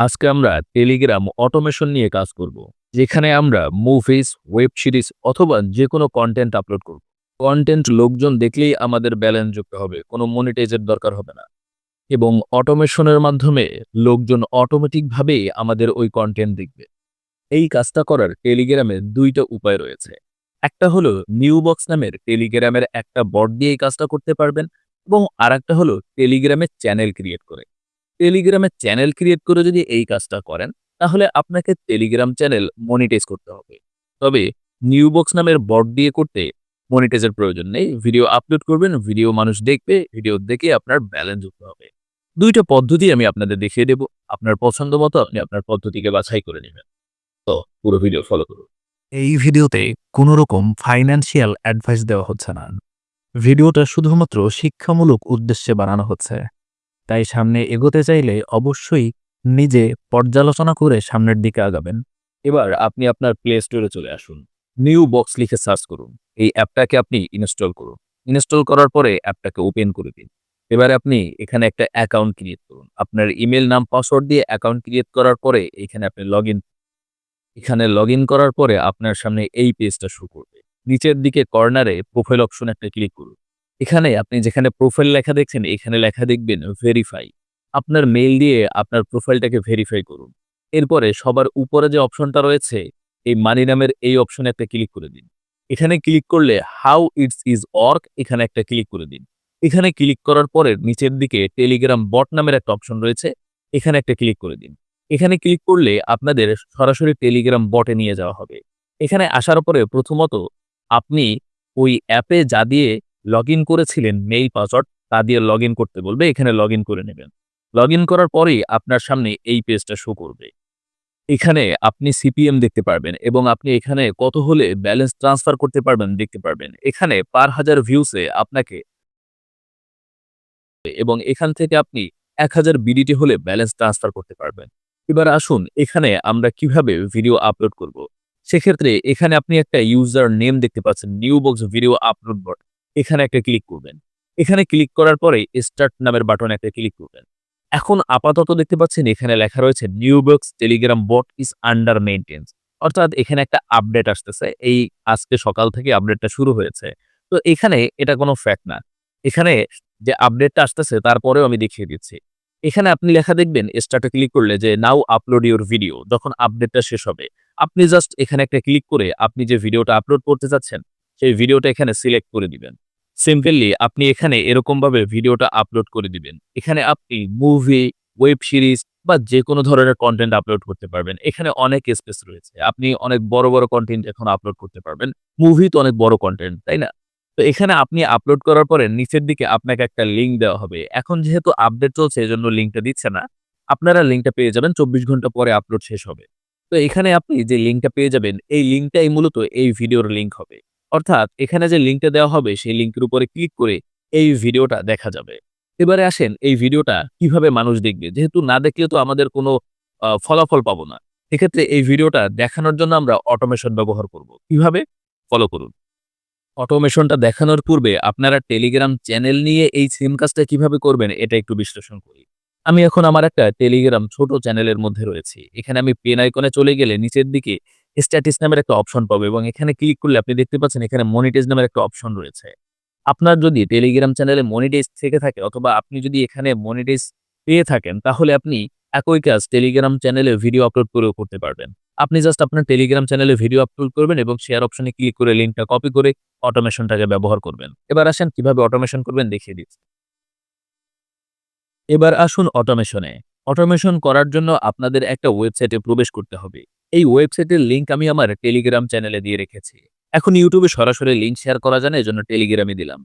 আজকে আমরা Telegram automation নিয়ে কাজ করব, যেখানে আমরা মুভিজ ওয়েব সিরিজ অথবা যে কোনো কন্টেন্ট আপলোড করব। কন্টেন্ট লোকজন দেখলেই আমাদের ব্যালেন্স যুক্ত হবে, কোনো মনিটাইজের দরকার হবে না। এবং অটোমেশনের মাধ্যমে লোকজন অটোমেটিকভাবে আমাদের ওই কন্টেন্ট দেখবে। এই কাজটা করার টেলিগ্রামে দুইটা উপায় রয়েছে। একটা হলো নিউ বক্স নামের টেলিগ্রামের একটা বট দিয়ে এই কাজটা করতে পারবেন এবং আর একটা হলো টেলিগ্রামের চ্যানেল ক্রিয়েট করে। টেলিগ্রামে চ্যানেল ক্রিয়েট করে যদি এই কাজটা করেন, তাহলে আপনাকে টেলিগ্রাম চ্যানেল মনিটাইজ করতে হবে। তবে নিউ বক্স নামের বট দিয়ে করতে মনিটাইজের প্রয়োজন নেই। ভিডিও আপলোড করবেন ভিডিও মানুষ দেখবে ভিডিও দেখে আপনার ব্যালেন্স যুক্ত হবে। দুইটা পদ্ধতি আমি আপনাদের দেখিয়ে দেব। আপনার পছন্দ মতো আপনি আপনার পদ্ধতিকে বাছাই করে নেবেন। তো পুরো ভিডিও ফলো করুন। এই ভিডিওতে কোনো রকম ফাইন্যান্সিয়াল অ্যাডভাইস দেওয়া হচ্ছে না। ভিডিওটা শুধুমাত্র শিক্ষামূলক উদ্দেশ্যে বানানো হচ্ছে। তাই সামনে এগোতে চাইলে অবশ্যই নিজে পর্যালোচনা করে সামনের দিকে আগাবেন। এবার আপনি আপনার প্লে স্টোরে চলে আসুন। নিউ বক্স লিখে সার্চ করুন। এই অ্যাপটাকে আপনি ইনস্টল করুন। ইনস্টল করার পরে অ্যাপটাকে ওপেন করে দিন। এবারে আপনি এখানে একটা অ্যাকাউন্ট ক্রিয়েট করুন। আপনার ইমেল নাম, পাসওয়ার্ড দিয়ে অ্যাকাউন্ট ক্রিয়েট করার পরে এখানে আপনি লগ এখানে লগ করার পরে আপনার সামনে এই পেজটা শুরু করবে। নিচের দিকে কর্নারে প্রোফাইল অপশন একটা ক্লিক করুন। এখানে আপনি যেখানে প্রোফাইল লেখা দেখছেন, এখানে লেখা দেখবেন ভেরিফাই আপনার মেইল দিয়ে আপনার প্রোফাইলটাকে ভেরিফাই করুন। এরপরে সবার উপরে যে অপশনটা রয়েছে, এই মানি নামের এই অপশনে একটা ক্লিক করে দিন। এখানে ক্লিক করলে হাউ ইটস ইজ অর্ক এখানে একটা ক্লিক করে দিন। এখানে ক্লিক করার পরে নিচের দিকে টেলিগ্রাম বট নামের একটা অপশন রয়েছে, এখানে একটা ক্লিক করে দিন। এখানে ক্লিক করলে আপনাদের সরাসরি টেলিগ্রাম বটে নিয়ে যাওয়া হবে। এখানে আসার পরে প্রথমত আপনি ওই অ্যাপে যা দিয়ে লগ ইন করেছিলেন মেইল পাসওয়ার্ড তা দিয়ে লগ করতে বলবে, এখানে লগ করে নেবেন। লগ করার পরেই আপনার সামনে এই পেজটা শো করবে। এখানে আপনি সিপিএম দেখতে পারবেন এবং আপনি এখানে কত হলে ব্যালেন্স ট্রান্সফার করতে পারবেন দেখতে পারবেন। এখানে পার হাজার ভিউসে আপনাকে এবং এখান থেকে আপনি এক হাজার বিডিটি হলে ব্যালেন্স ট্রান্সফার করতে পারবেন। এবার আসুন, এখানে আমরা কীভাবে ভিডিও আপলোড করব? সেক্ষেত্রে এখানে আপনি একটা ইউজার নেম দেখতে পাচ্ছেন new box video upload bot এখানে একটা ক্লিক করবেন। এখানে ক্লিক করার পরে স্টার্ট নামের বাটনে একটা ক্লিক করবেন। এখন আপাতত দেখতে পাচ্ছেন এখানে লেখা রয়েছে new box Telegram bot is under maintenance অর্থাৎ এখানে একটা আপডেট আসতেছে। এই আজকে সকাল থেকে আপডেটটা শুরু হয়েছে। তো এখানে এটা কোনো ফ্যাক্ট না। এখানে যে আপডেটটা আসতেছে, তারপরেও আমি দেখিয়ে দিচ্ছি। এখানে আপনি লেখা দেখবেন স্টার্টে ক্লিক করলে যে নাও আপলোড ইউর ভিডিও যখন আপডেটটা শেষ হবে। আপনি জাস্ট এখানে একটা ক্লিক করে আপনি যে ভিডিওটা আপলোড করতে চাচ্ছেন সেই ভিডিওটা এখানে সিলেক্ট করে দিবেন। সিম্পলি আপনি এখানে এরকমভাবে ভিডিওটা আপলোড করে দিবেন। এখানে আপনি মুভি ওয়েব সিরিজ বা যে কোনো ধরনের কন্টেন্ট আপলোড করতে পারবেন। এখানে অনেক স্পেস রয়েছে। আপনি অনেক বড় বড় কন্টেন্ট এখন আপলোড করতে পারবেন। মুভি তো অনেক বড় কন্টেন্ট তাই না? তো এখানে আপনি আপলোড করার পরে নিচের দিকে আপনাকে একটা লিঙ্ক দেওয়া হবে। এখন যেহেতু আপডেট চলছে, এজন্য লিঙ্কটা দিচ্ছে না। আপনারা লিঙ্কটা পেয়ে যাবেন, চব্বিশ ঘণ্টা পরে আপলোড শেষ হবে। তো এখানে আপনি যে লিঙ্কটা পেয়ে যাবেন, এই লিঙ্কটাই মূলত এই ভিডিওর লিঙ্ক হবে। অর্থাৎ এখানে যে লিঙ্কটা দেওয়া হবে, সেই লিঙ্কের উপরে ক্লিক করে এই ভিডিওটা দেখা যাবে। এবারে আসেন, এই ভিডিওটা কীভাবে মানুষ দেখবে? যেহেতু না দেখলে তো আমাদের কোনো ফলাফল পাবো না। এক্ষেত্রে এই ভিডিওটা দেখানোর জন্য আমরা অটোমেশন ব্যবহার করব। কীভাবে? ফলো করুন। অটোমেশনটা দেখানোর পূর্বে আপনারা টেলিগ্রাম চ্যানেল নিয়ে এই সিম কাজটা কীভাবে করবেন, এটা একটু বিশ্লেষণ করি। আমি এখন আমার একটা টেলিগ্রাম ছোট চ্যানেলের মধ্যে রয়েছি। এখানে আমি পেন আইকনে চলে গেলে নিচের দিকে স্ট্যাটিস নামের একটা অপশন পাবো এবং এখানে ক্লিক করলে আপনি দেখতে পাচ্ছেন এখানে মনিটাইজ নামের একটা অপশন রয়েছে। আপনার যদি টেলিগ্রাম চ্যানেলে মনিটাইজ থেকে থাকে অথবা আপনি যদি এখানে মনিটাইজ পেয়ে থাকেন, তাহলে আপনি একই কাজ টেলিগ্রাম চ্যানেলে ভিডিও আপলোড করেও করতে পারবেন। আপনি জাস্ট আপনার টেলিগ্রাম চ্যানেলে ভিডিও আপলোড করবেন এবং শেয়ার অপশনে ক্লিক করে লিঙ্কটা কপি করে অটোমেশনটাকে ব্যবহার করবেন। এবার আসেন কীভাবে অটোমেশন করবেন দেখিয়ে দিচ্ছি। এবার আসুন অটোমেশনে অটোমেশন করার জন্য আপনাদের একটা ওয়েবসাইটে প্রবেশ করতে হবে। এই ওয়েবসাইটের লিঙ্ক আমি আমার টেলিগ্রাম চ্যানেলে দিয়ে রেখেছি। এখন ইউটিউবে সরাসরি লিঙ্ক শেয়ার করা যায় না এজন্য টেলিগ্রামে দিলাম।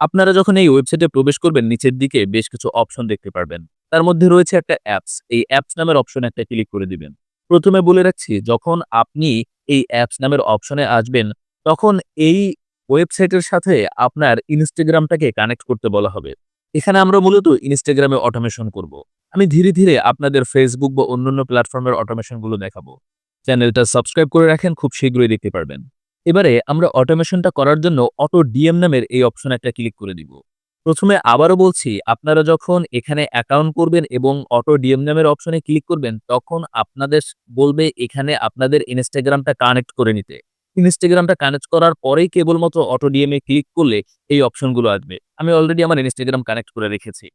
আপনারা যখন এই ওয়েবসাইটে প্রবেশ করবেন, নিচের দিকে বেশ কিছু অপশন দেখতে পারবেন। তার মধ্যে রয়েছে একটা অ্যাপস এই অ্যাপস নামের অপশন একটা ক্লিক করে দিবেন। প্রথমে বলে রাখছি, যখন আপনি এই অ্যাপস নামের অপশনে আসবেন, তখন এই ওয়েবসাইটের সাথে আপনার ইনস্টাগ্রামটাকে কানেক্ট করতে বলা হবে। এখানে আমরা মূলত ইনস্টাগ্রামে অটোমেশন করব। আমি ধীরে ধীরে আপনাদের ফেসবুক বা অন্যান্য প্ল্যাটফর্মের অটোমেশনগুলো দেখাবো। চ্যানেলটা সাবস্ক্রাইব করে রাখেন, খুব শীঘ্রই দেখতে পারবেন। এবারে আমরা অটোমেশনটা করার জন্য অটো ডিএম নামের এই অপশন একটা ক্লিক করে দিব। প্রথমে আবারও বলছি, আপনারা যখন এখানে অ্যাকাউন্ট করবেন এবং অটো ডিএম নামের অপশনে ক্লিক করবেন, তখন আপনাদের বলবে এখানে আপনাদের ইনস্টাগ্রামটা কানেক্ট করে নিতে। ইনস্টাগ্রামটা কানেক্ট করার পরেই কেবলমাত্র অটো ডিএম ক্লিক করলে এই অপশনগুলো আসবে। আমি অলরেডি আমার ইনস্টাগ্রাম কানেক্ট করে রেখেছি।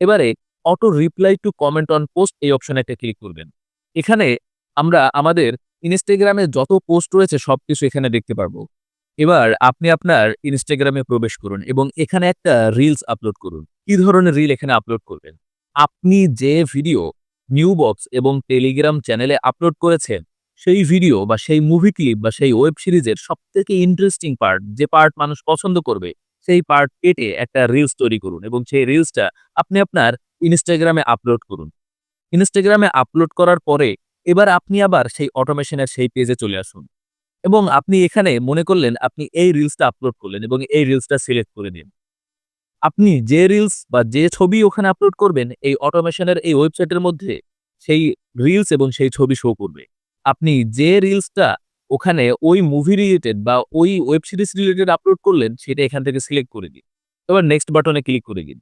এবারে auto reply to comment on post এই অপশনে একটা ক্লিক করবেন। এখানে আমরা আমাদের ইনস্টাগ্রামে যত পোস্ট রয়েছে সবকিছু এখানে দেখতে পারব। এবার আপনি আপনার ইনস্টাগ্রামে প্রবেশ করুন এবং এখানে একটা রিলস আপলোড করুন। কি ধরনের রিল এখানে আপলোড করবেন? আপনি যে ভিডিও নিউ বক্স এবং টেলিগ্রাম চ্যানেলে আপলোড করেছেন, সেই ভিডিও বা সেই মুভি ক্লিপ বা সেই ওয়েব সিরিজের সব থেকে ইন্টারেস্টিং পার্ট যে পার্ট মানুষ পছন্দ করবে, সেই পার্ট কেটে একটা রিলস তৈরি করুন এবং সেই রিলসটা আপনি আপনার ইনস্টাগ্রামে আপলোড করুন। ইনস্টাগ্রামে আপলোড করার পরে এবার আপনি আবার সেই অটোমেশনের সেই পেজে চলে আসুন। এবং আপনি এখানে মনে করলেন আপনি এই রিলসটা আপলোড করলেন এবং এই রিলসটা সিলেক্ট করে দিন আপনি যে রিলস বা যে ছবি ওখানে আপলোড করবেন, এই অটোমেশনের এই ওয়েবসাইটের মধ্যে সেই রিলস এবং সেই ছবি শো করবে। আপনি যে রিলসটা ওখানে ওই মুভি রিলেটেড বা ওই ওয়েব সিরিজ রিলেটেড আপলোড করলেন, সেটা এখান থেকে সিলেক্ট করে দিন। এবার নেক্সট বাটনে ক্লিক করে দিন।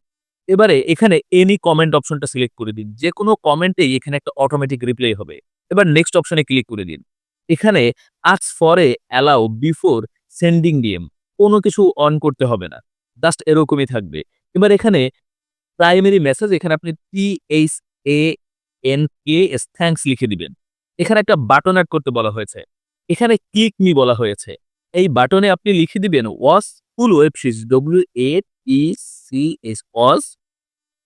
এবারে এখানে এনি কমেন্ট অপশনটা সিলেক্ট করে দিন। যে কোনো কমেন্টেই এখানে একটা অটোমেটিক রিপ্লাই হবে। এবার নেক্সট অপশনে ক্লিক করে দিন। এখানে আজ ফরে অ্যালাউ বিফোর সেন্ডিং ডিএম কোনো কিছু অন করতে হবে না। জাস্ট এরকমই থাকবে। এবার এখানে প্রাইমারি মেসেজ এখানে আপনি T H A N K S thanks লিখে দিবেন। এখানে একটা বাটন অ্যাড করতে বলা হয়েছে। এখানে ক্লিক মি বলা হয়েছে। এই বাটনে আপনি লিখে দিবেন was full web series W A T C S was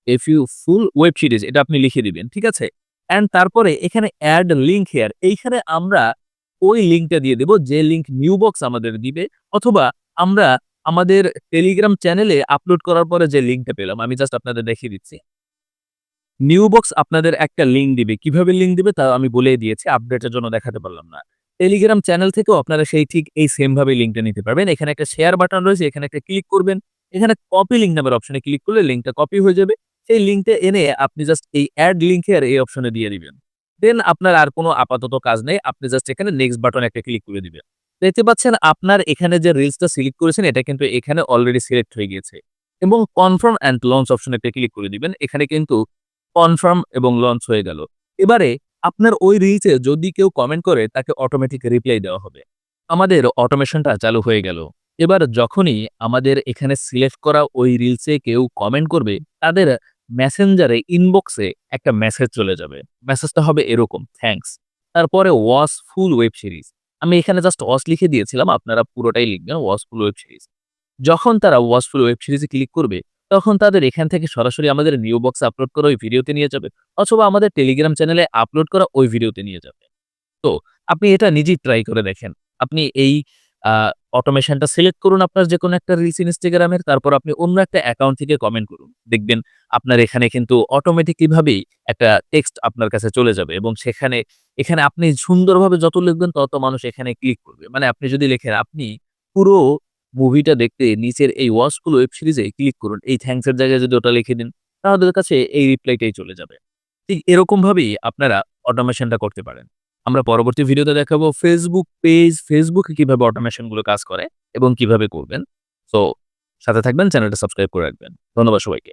F U full web series এটা আপনি লিখে দিবেন, ঠিক আছে? অ্যান্ড তারপরে এখানে অ্যাড লিঙ্ক হেয়ার এইখানে আমরা ওই লিঙ্কটা দিয়ে দেব, যে লিঙ্ক নিউ বক্স আমাদের দিবে, অথবা আমরা আমাদের টেলিগ্রাম চ্যানেলে আপলোড করার পরে যে লিঙ্কটা পেলাম, আমি জাস্ট আপনাদের দেখিয়ে দিচ্ছি। নিউ বক্স আপনাদের একটা লিঙ্ক দিবে, কীভাবে লিঙ্ক দিবে তা আমি বলে দিয়েছি আপডেটের জন্য দেখাতে পারলাম না। টেলিগ্রাম চ্যানেল থেকেও আপনারা সেই ঠিক এই সেম ভাবে লিঙ্কটা নিতে পারবেন, এখানে একটা শেয়ার বাটন রয়েছে, এখানে একটা ক্লিক করবেন এখানে কপি লিঙ্ক নামের অপশনে ক্লিক করলে লিঙ্কটা কপি হয়ে যাবে। সেই লিঙ্কটা এনে আপনি জাস্ট এই অ্যাড লিঙ্ক আর এই অপশনে দিয়ে দিবেন। দেন আপনার আর কোনো আপাতত কাজ নেই, আপনি জাস্ট এখানে নেক্সট বাটন একটা ক্লিক করে দিবেন। দেখতে পাচ্ছেন আপনার এখানে যে রিলসটা সিলেক্ট করেছেন, এটা কিন্তু এখানে অলরেডি সিলেক্ট হয়ে গিয়েছে। এবং কনফার্ম অ্যান্ড লঞ্চ অপশনে একটা ক্লিক করে দিবেন, এখানে কিন্তু কনফার্ম এবং লঞ্চ হয়ে গেল। এবারে আপনার ওই রিলসে যদি কেউ কমেন্ট করে, তাকে অটোমেটিক রিপ্লাই দেওয়া হবে। আমাদের অটোমেশনটা চালু হয়ে গেল। এবার যখনই আমাদের এখানে সিলেক্ট করা ওই রিলসে কেউ কমেন্ট করবে, তাদের মেসেঞ্জারে ইনবক্সে একটা মেসেজ চলে যাবে। মেসেজটা হবে এরকম থ্যাঙ্কস তারপরে ওয়াস ফুল ওয়েব সিরিজ আমি এখানে জাস্ট ওয়াস লিখে দিয়েছিলাম, আপনারা পুরোটাই লিখবেন ওয়াস ফুল ওয়েব সিরিজ যখন তারা ওয়াস ফুল ওয়েব সিরিজে ক্লিক করবে, তখন তাদের এখান থেকে সরাসরি আমাদের নিউ বক্সে আপলোড করা ওই ভিডিওতে নিয়ে যাবে, অথবা আমাদের টেলিগ্রাম চ্যানেলে আপলোড করা ওই ভিডিওতে নিয়ে যাবে। তো, আপনি এটা নিজেই ট্রাই করে দেখেন। আপনি এই অটোমেশনটা সিলেক্ট করুন আপনার যে কোনো একটা রিলস ইনস্টাগ্রামের তারপর আপনি অন্য একটা অ্যাকাউন্ট থেকে কমেন্ট করুন। দেখবেন আপনার এখানে কিন্তু অটোমেটিকলি ভাবেই একটা টেক্সট আপনার কাছে চলে যাবে এবং সেখানে, এখানে আপনি সুন্দরভাবে যত লিখবেন তত মানুষ এখানে ক্লিক করবে। মানে আপনি যদি লেখেন, আপনি পুরো মুভিটা দেখতে নিচের এই ওয়াচফুল ওয়েব সিরিজে ক্লিক করুন, এই থ্যাঙ্কস এর জায়গায় যদি ওটা লিখে দিন, তাহলে কাছে এই রিপ্লাইটাই চলে যাবে। ঠিক এরকম ভাবেই আপনারা অটোমেশনটা করতে পারেন। আমরা পরবর্তী ভিডিওতে দেখাবো ফেসবুক পেজ ফেসবুকে কীভাবে অটোমেশনগুলো কাজ করে এবং কীভাবে করবেন। সো সাথে থাকবেন চ্যানেলটা সাবস্ক্রাইব করে রাখবেন। ধন্যবাদ সবাইকে।